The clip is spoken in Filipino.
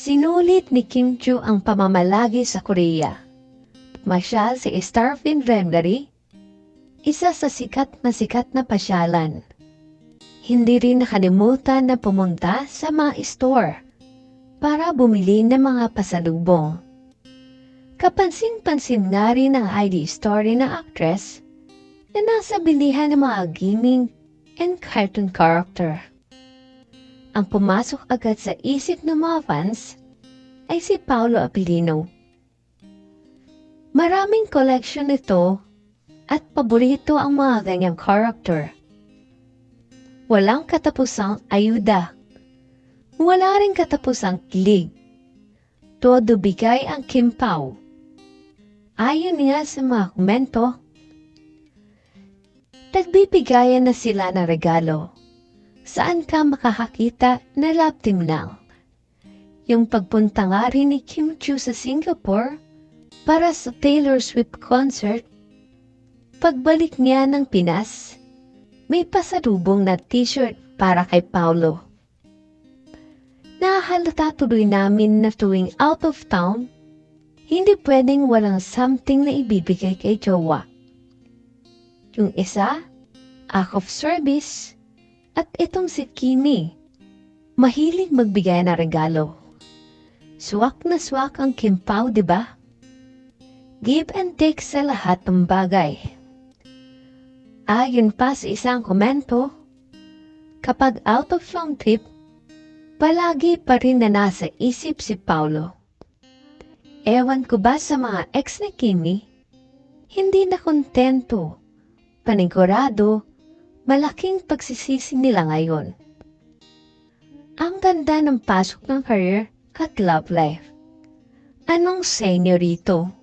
Sinulit ni Kim Chu ang pamamalagi sa Korea. Masyal si Starvin Remlary, isa sa sikat na sikat na pasyalan. Hindi rin nakalimutan na pumunta sa mga store para bumili ng mga pasalubong. Kapansin-pansin nga rin ang ID story ng actress na nasa bilihan ng mga gaming and cartoon character. Ang pumasok agad sa isip ng mga fans ay si Paolo Apilino. Maraming collection nito at paborito ang mga ganyang character. Walang katapusang ayuda. Wala rin katapusang kilig. Todo bigay ang Kim Pao. Ayon nga sa mga komento, nagbibigayan na sila ng regalo. Saan ka makakakita na love team lang? Yung pagpunta nga rin ni Kim Chu sa Singapore para sa Taylor Swift concert, pagbalik niya ng Pinas, may pasalubong na t-shirt para kay Paulo. Nahalata tuloy namin na tuwing out of town, hindi pwedeng walang something na ibibigay kay jowa. Yung isa, act of service, at itong si Kimi, mahilig magbigay na regalo. Swak na swak ang Kimpaw, di ba? Give and take sa lahat ng bagay. Ayon pa sa isang komento, kapag out of long trip, palagi pa rin na nasa isip si Paulo. Ewan ko ba sa mga ex ni Kimi, hindi na kontento, panigurado, malaking pagsisisi nila ngayon. Ang ganda ng pasok ng career at love life. Anong senyorito?